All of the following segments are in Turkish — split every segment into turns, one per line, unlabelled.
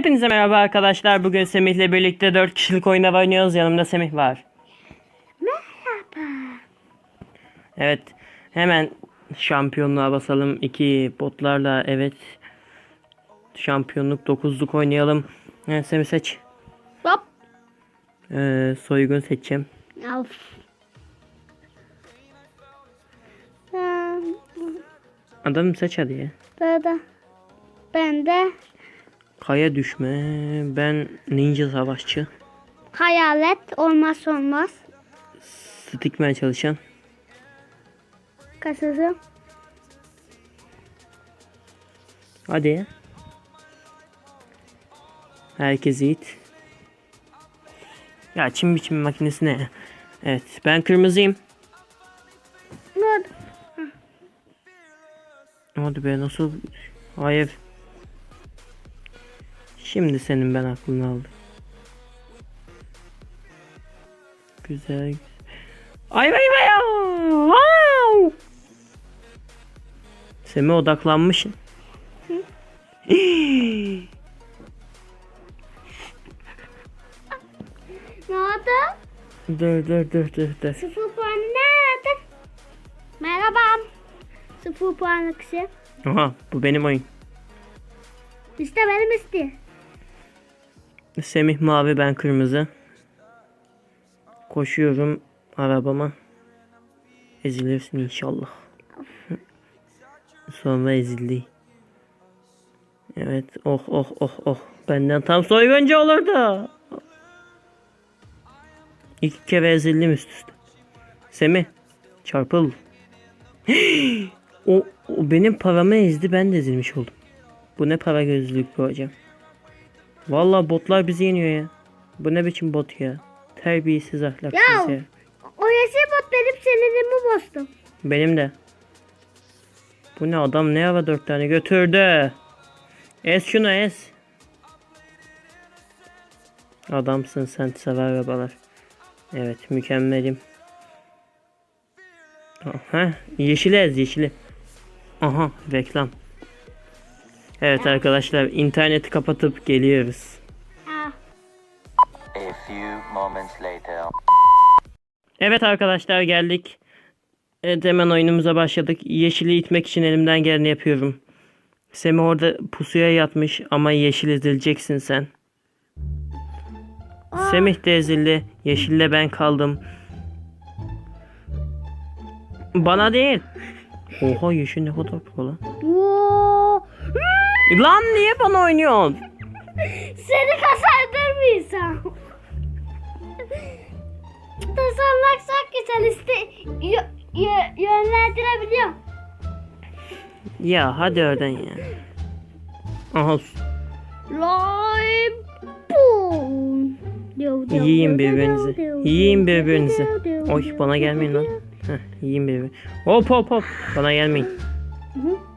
Hepinize merhaba arkadaşlar. Bugün Semih'le birlikte 4 kişilik oyunda oynuyoruz. Yanımda Semih var.
Merhaba.
Evet. Hemen şampiyonluğa basalım. 2 botlarla evet. Şampiyonluk 9'luk oynayalım. Evet, Semih seç.
Hop.
Ee, soygun seçeceğim.
Of. Ben
Adamı seç hadi ya.
burada. Ben de
Kaya düşme. Ben ninja savaşçı.
hayalet olmaz olmaz.
Stickman çalışan.
Kasası.
Hadi ya. Herkes yiğit. Ya çim biçim makinesi ne? Evet ben kırmızıyım.
Burada.
Hadi be nasıl? Hayır. Şimdi senin ben aklını aldım. Güzel. güzel. Ay vay vay. Wow. Semih odaklanmışsın.
Ne oldu?
dur dur dur dur dur.
Sıfır puanı nerede? Merhaba. Sıfır puanlı kişi.
Aha bu benim oyun.
İşte benim isti.
Semih mavi ben kırmızı. Koşuyorum arabama. Ezilirsin inşallah. Sonra ezildi. Evet oh oh oh oh. Benden tam soyguncu olurdu. İki kere ezildim üst üste. Semih çarpıl. o, o benim paramı ezdi ben de ezilmiş oldum. Bu ne para gözlülük bu hocam. Vallahi botlar bizi yeniyor ya. Bu ne biçim bot ya? Terbiyesiz ahlaksız
Ya.
ya.
O yeşil bot benim sinirimi bozdu.
Benim de. Bu ne adam ne ara dört tane götürdü. Es şunu es. Adamsın sen sever arabalar. Evet mükemmelim. Aha yeşili ez yeşili. Aha reklam. Evet arkadaşlar interneti kapatıp geliyoruz.
Ah.
A few moments later.
Evet arkadaşlar geldik. Evet hemen oyunumuza başladık. Yeşili itmek için elimden geleni yapıyorum. Semih orada pusuya yatmış ama yeşil ezileceksin sen. Semih de ezildi. Yeşille ben kaldım. Bana değil. Oha yeşil ne kadar pro lan. Niye bana oynuyorsun?
Seni kazandırmayacağım. Tasarlaksak güzel işte yö, yö, yönlendirebiliyorum.
Ya hadi oradan ya. Aha
Lime boom.
Yiyin birbirinizi. Yiyin birbirinizi. Oy bana gelmeyin lan. Heh, yiyin birbirini. Hop hop hop. Bana gelmeyin.
Hı.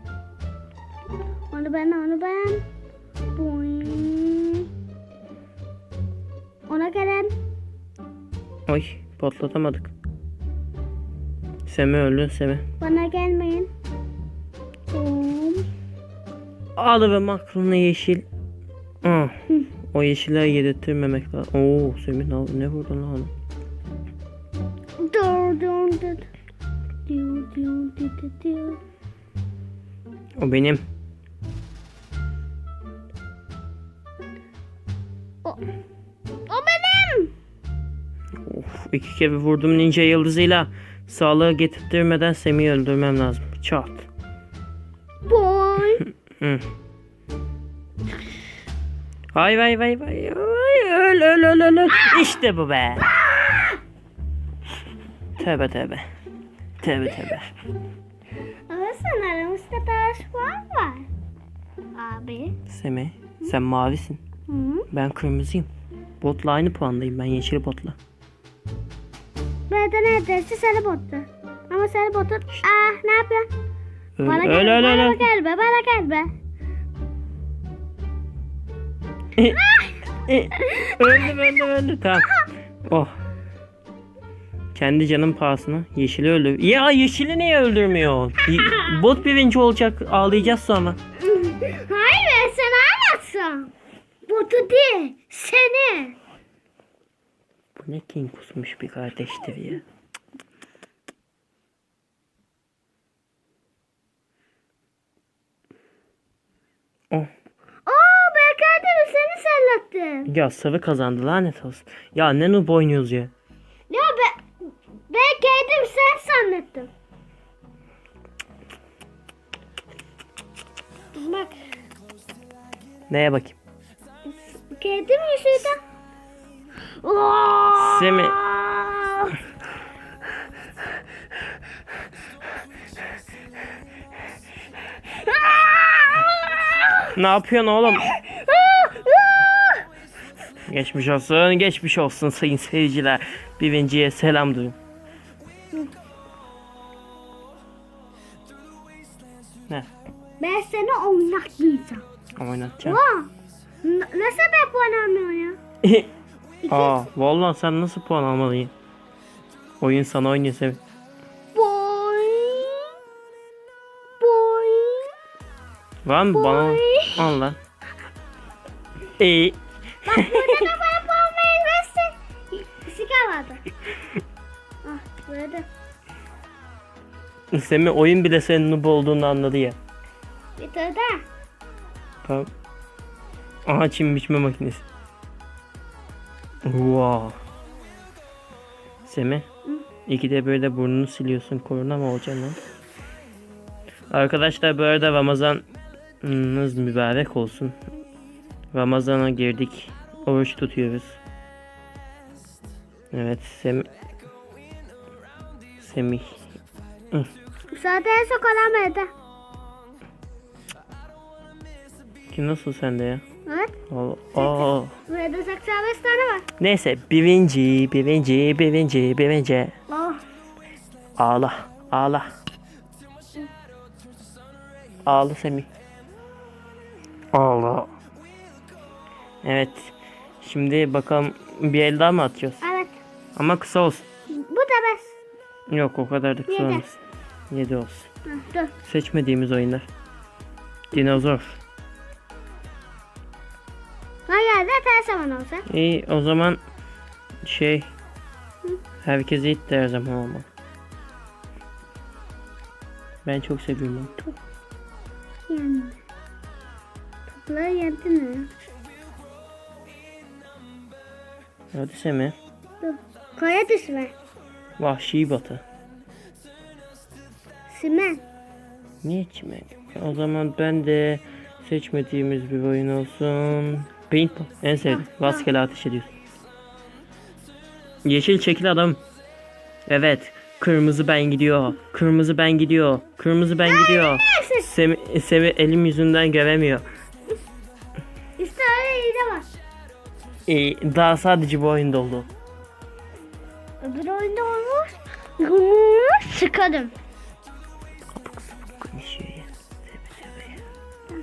Onu ben, onu ben. Boing. Ona gelen.
Oy patlatamadık. Seme öldü Seme.
Bana gelmeyin. Boom.
Alırım aklına yeşil. Ah, o yeşiller yedirtmemek lazım. Oo Semih ne, ne vurdun lan?
Dur, dur, dur. Diyo, diyo.
O benim.
O, benim.
Of iki kere vurdum ninja yıldızıyla. Sağlığı getirttirmeden Semih'i öldürmem lazım. Çat.
Boy.
Vay vay vay vay. Vay, öl öl öl öl. öl. İşte bu be. Tövbe tövbe. Tövbe tövbe.
Ama sanırım işte taş var. Abi.
Semih sen mavisin.
Hı?
Ben kırmızıyım. Botla aynı puandayım ben yeşil botla.
Ben de neredeyse sarı bottu. Ama sarı botun... Ah ne yapıyorsun?
Öl
Bana
öl
gel,
öl
bana
öl.
gel be, bana gel be.
öldüm öldüm öldüm. Tamam. Oh. Kendi canım pahasına yeşili öldür. Ya yeşili niye öldürmüyor? Bot birinci olacak ağlayacağız sonra.
Hayır ben sana Botu değil. Seni.
Bu ne kin kusmuş bir kardeştir ya. Oh.
Aa ben kendimi seni sallattım.
Ya sarı kazandı lanet olsun. Ya ne noob oynuyoruz ya.
Ya ben, ben kendim sen sanattım. Bak
Neye bakayım?
Kendim yüzünden.
Semi. Ne yapıyorsun oğlum? Geçmiş olsun, geçmiş olsun sayın seyirciler. Birinciye selam duyun. Ne?
Ben seni oynatmayacağım.
Oynatacağım.
Vaa. Nasıl ben puan almıyorum ya?
Aa, vallahi sen nasıl puan almalıyım? Oyun sana oynuyor Semih.
Boy. Boy.
Var mı bana? Al lan. İyi.
Bak burada da bana puan verilmezse sikar vardı. Ah böyle.
Semih oyun bile senin noob olduğunu anladı ya.
Bitirdi.
Tamam. Aha çim biçme makinesi. Wow. Semih. İkide böyle burnunu siliyorsun. Korona mı olacaksın lan? Arkadaşlar bu arada Ramazanınız mübarek olsun. Ramazana girdik. Oruç tutuyoruz. Evet Semih. Semih.
Zaten çok alamadı.
Ki nasıl sende ya?
Evet.
Aa.
Burada 85 tane var.
Neyse birinci, birinci, birinci, birinci.
Oh.
Ağla, ağla. Ağla Semih. Ağla. Evet. Şimdi bakalım bir el daha mı atacağız?
Evet.
Ama kısa olsun.
Bu da bes.
Yok o kadar da kısa
Yedi.
olmasın. 7 olsun.
Hı, Dur.
Seçmediğimiz oyunlar. Dinozor.
Da ters zaman olsa.
İyi o zaman şey herkese itti her zaman olma. Ben çok seviyorum.
Yani. Topları yedi mi?
Hadi Semih.
Dur. Kaya düşme.
Vahşi batı.
Simen.
Niye çimen? O zaman ben de seçmediğimiz bir oyun olsun. Paintball. En sevdiğim. Rastgele ateş ediyorsun. Yeşil çekil adam. Evet. Kırmızı ben gidiyor. Kırmızı ben gidiyor. Kırmızı ben gidiyor. Semi, Semi elim yüzünden göremiyor.
İşte öyle iyi var.
Ee, daha sadece bu oyunda oldu.
Öbür oyunda olmuş. Olmuş. Sıkalım.
Kapık sapık konuşuyor ya.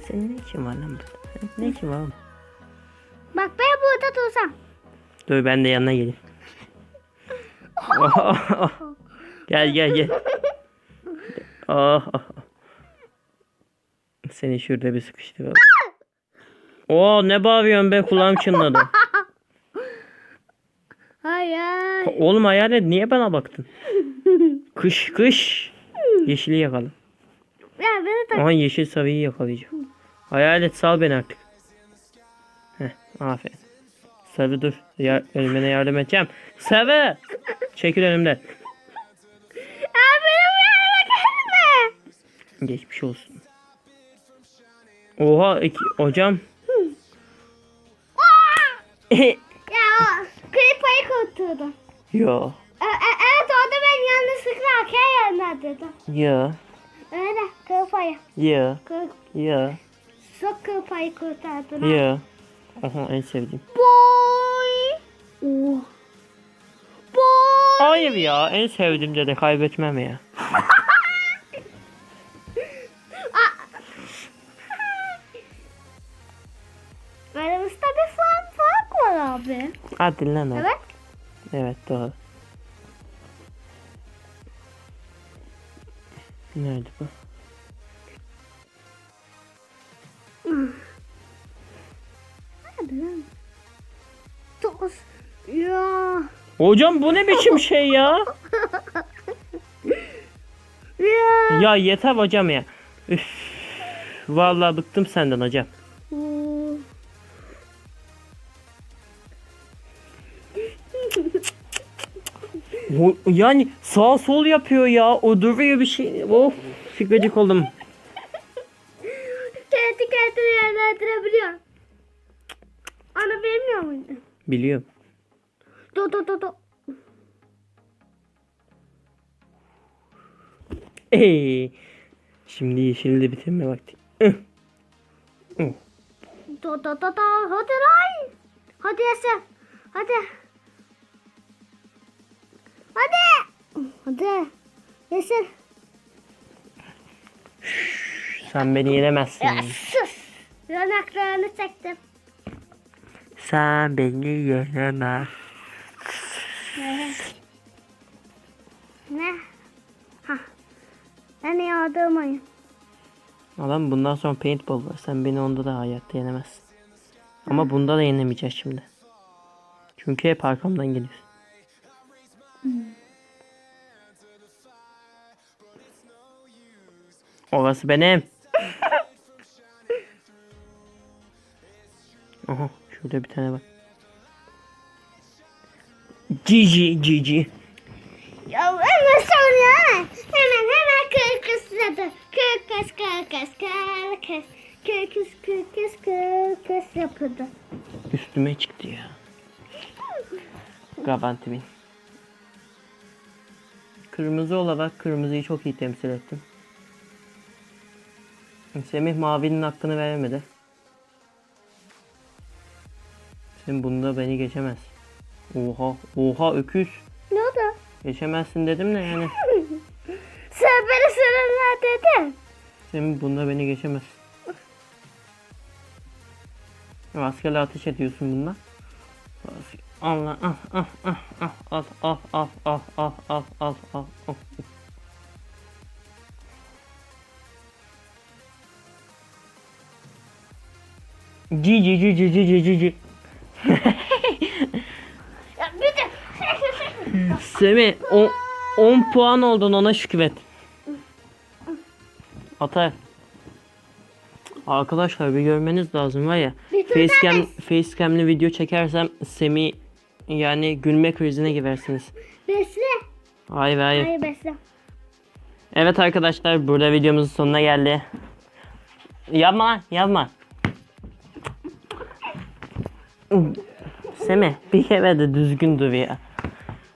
Senin ne işin var lan burada? Ne işin var oğlum? Dur ben de yanına geleyim. gel gel gel. Oh, oh. Seni şurada bir sıkıştıralım. Oo ne bağırıyorsun be kulağım çınladı.
Hayır.
Oğlum hayalet niye bana baktın? Kış kış. Yeşili yakalım.
Ya beni tak.
Aha yeşil sarıyı yakalayacağım. Hayalet sal beni artık. Heh aferin. Sarı dur. Ya, ölmene yardım edeceğim. Sarı. Çekil önümden.
Ya benim yanıma gelme.
Geçmiş olsun. Oha iki, hocam.
Ya o klipayı kurtuldu.
ya.
E, e, evet orada ben yanlışlıkla arkaya yönlendirdim.
Ya.
Öyle klipayı.
Ya.
Kır,
Ya.
sok klipayı kurtardın. ha.
Aha en sevdiğim.
Boy. Oh. Boy.
Hayır ya en sevdiğim de kaybetmem ya.
Aramızda bir fark, fark var abi.
Hadi lan hadi.
Evet.
Evet doğru. Nerede bu?
Dokuz. Ya.
Hocam bu ne biçim şey ya?
Ya.
Ya yeter hocam ya. Üf. Vallahi bıktım senden hocam.
Hmm.
O- yani sağ sol yapıyor ya. O duruyor bir şey. Of gıcık oldum.
Kendi kendini yerlendirebiliyor. Onu bilmiyor muydun?
Biliyorum.
Do do do do.
Ee, şimdi yeşili de bitirme vakti.
Do do do do. Hadi lan. Hadi Eser. Hadi. Hadi. Hadi. Eser.
Sen beni yenemezsin.
Ya sus. Yanaklarını çektim.
Sen beni yenemez.
Ne? Ha. Ben yardım oyun.
Adam bundan sonra paintball var. Sen beni onda da hayatta yenemezsin. Ama bunda da yenemeyeceğiz şimdi. Çünkü hep arkamdan geliyorsun. Orası benim. Aha şurada bir tane var. Cici cici.
Ya hemen soruyor. Hemen hemen kır kız yaptı. Kır kız kır kız kır kız. Kır kız kır kız kır kız yapıldı.
Üstüme çıktı ya. Gavantimin. Kırmızı olarak kırmızıyı çok iyi temsil ettim. Semih mavinin hakkını veremedi. Sen bunda beni geçemez. Oha, oha öküz.
Ne oldu?
Geçemezsin dedim de yani.
Sen beni sırrına dedin.
Sen bunda beni geçemez. Rastgele ateş ediyorsun bundan. Allah ah ah ah ah al al al al al. Ci ci ci ci ci ci ci ci.
Ya bir de.
Semih o 10 puan oldun ona şükret. Atay. Arkadaşlar bir görmeniz lazım var ya.
Bir dur
Facecam, facecam'li video çekersem Semih yani gülme krizine girersiniz.
Besle.
Hayır hayır.
Hayır besle.
Evet arkadaşlar burada videomuzun sonuna geldi. Yapma lan yapma. Semih bir kere de düzgün dur ya.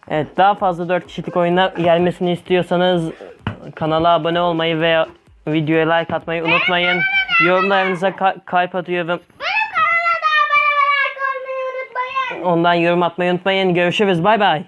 Evet daha fazla 4 kişilik oyuna gelmesini istiyorsanız kanala abone olmayı ve videoya like atmayı unutmayın. Yorumlarınıza ka- kalp atıyorum.
Benim kanala da abone olmayı unutmayın.
Ondan yorum atmayı unutmayın. Görüşürüz bay bay.